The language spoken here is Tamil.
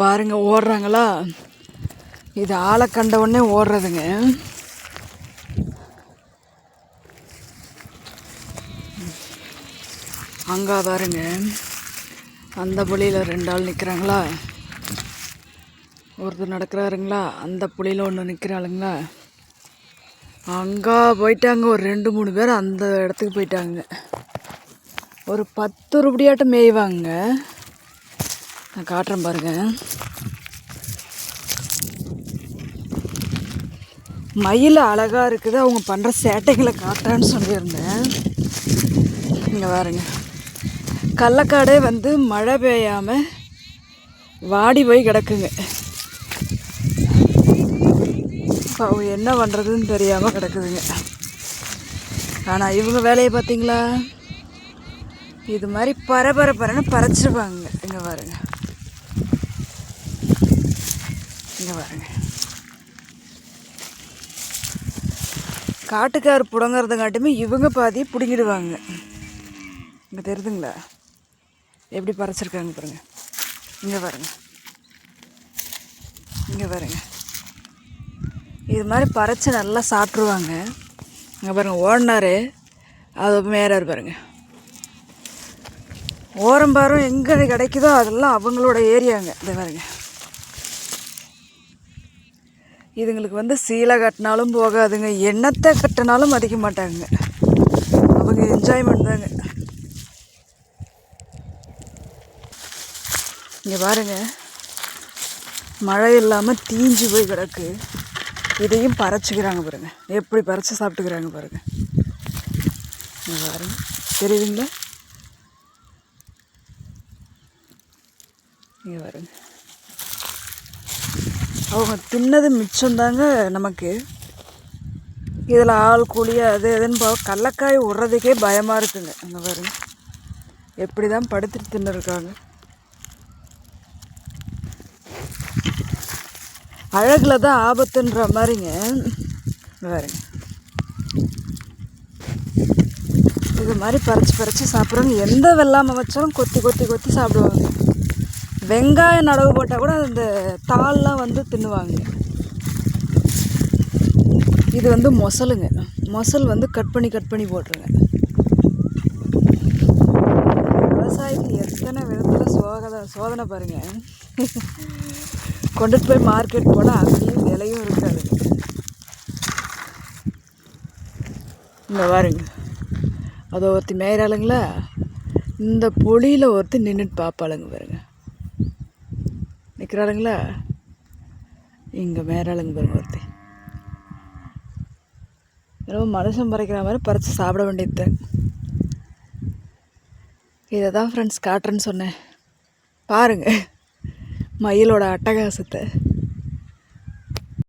பாருங்க ஓடுறாங்களா? இது ஆளை கண்ட உடனே ஓடுறதுங்க. அங்கே பாருங்க அந்த புலியில் ரெண்டு ஆள் நிற்கிறாங்களா ஒருத்தர் நடக்கிறாருங்களா? அந்த புலியில் ஒன்று நிற்கிறாளுங்களா அங்கே போயிட்டாங்க ஒரு ரெண்டு மூணு பேர் அந்த இடத்துக்கு போயிட்டாங்க. ஒரு பத்து ரூபடியாட்டம் மேய்வாங்க. நான் காட்டுறேன் பாருங்க. மயில் அழகாக இருக்குது அவங்க பண்ணுற சேட்டைகளை காட்டுறேன்னு சொல்லியிருந்தேன். இங்கே பாருங்க. கள்ளக்காடே வந்து மழை பெய்யாமல் வாடி போய் கிடக்குங்க. இப்போ அவங்க என்ன பண்ணுறதுன்னு தெரியாமல் கிடக்குதுங்க. ஆனால் இவங்க வேலையை பார்த்தீங்களா? இது மாதிரி பரபரப்பரன்னு பறச்சிருவாங்க. இங்கே பாருங்க. இங்கே பாருங்க. காட்டுக்கார் புடங்கிறதுங்காட்டுமே இவங்க பாதி பிடுங்கிடுவாங்க. இங்கே தெரியுதுங்களா எப்படி பறச்சிருக்காங்க பாருங்க. இங்கே பாருங்க. இங்கே பாருங்க. இது மாதிரி பறைச்சி நல்லா சாப்பிட்ருவாங்க இங்கே பாருங்க ஓடினாரு. அது மேலே பாருங்க. ஓரம்பாரம் எங்கே கிடைக்குதோ அதெல்லாம் அவங்களோட ஏரியாங்க. இந்த பாருங்க. இதுங்களுக்கு வந்து சீலை கட்டினாலும் போகாதுங்க. என்னத்தை கட்டினாலும் மதிக்க மாட்டாங்க. அவங்க என்ஜாய்மெண்ட் தாங்க. இங்கே பாருங்க. மழை இல்லாமல் தீஞ்சு போய் கிடக்கு. இதையும் பறிச்சுக்கிறாங்க பாருங்க. எப்படி பறித்து சாப்பிட்டுக்கிறாங்க பாருங்க. இங்கே பாருங்க. தெரியுதுங்களா? இங்கே பாருங்க. அவங்க தின்னது மிச்சம்தாங்க நமக்கு. இதில் ஆள் கூலி அது இதுன்னு போக கடலக்காய் விட்றதுக்கே பயமாக இருக்குங்க. அங்கே பாருங்க. எப்படி தான் படுத்துட்டு தின்னுருக்காங்க. அழகில் தான் ஆபத்துன்ற மாதிரிங்க வேறுங்க இது மாதிரி பறிச்சு பறிச்சு சாப்பிட்றவங்க எந்த வெள்ளாமை வச்சாலும் கொத்தி கொத்தி கொத்தி சாப்பிடுவாங்க. வெங்காயம் நடவு போட்டால் கூட அந்த தாள்லாம் வந்து தின்னுவாங்க. இது வந்து மொசலுங்க. மொசல் வந்து கட் பண்ணி கட் பண்ணி போட்டுருங்க. விவசாயத்தில் எத்தனை விதத்தில் சோதனை சோதனை பாருங்கள் கொண்டுட்டு போய் மார்க்கெட் போனால் அங்கேயும் விலையும் இருக்காது. இந்த பாருங்க. அதை ஒருத்தி மேயிறாளுங்களா இந்த பொழியில் ஒருத்தி நின்றுட்டு பார்ப்பாளுங்க பாருங்கள் இருக்கிறாளுங்களா இங்கே மேலாளுங்க பாருங்க ஒருத்தி. ரொம்ப மனுஷன் பறைக்கிற மாதிரி பறித்து சாப்பிட வேண்டியது. இதை தான் ஃப்ரெண்ட்ஸ் காட்டுறேன்னு சொன்னேன். பாருங்கள் மயிலோட அட்டகாசத்தை.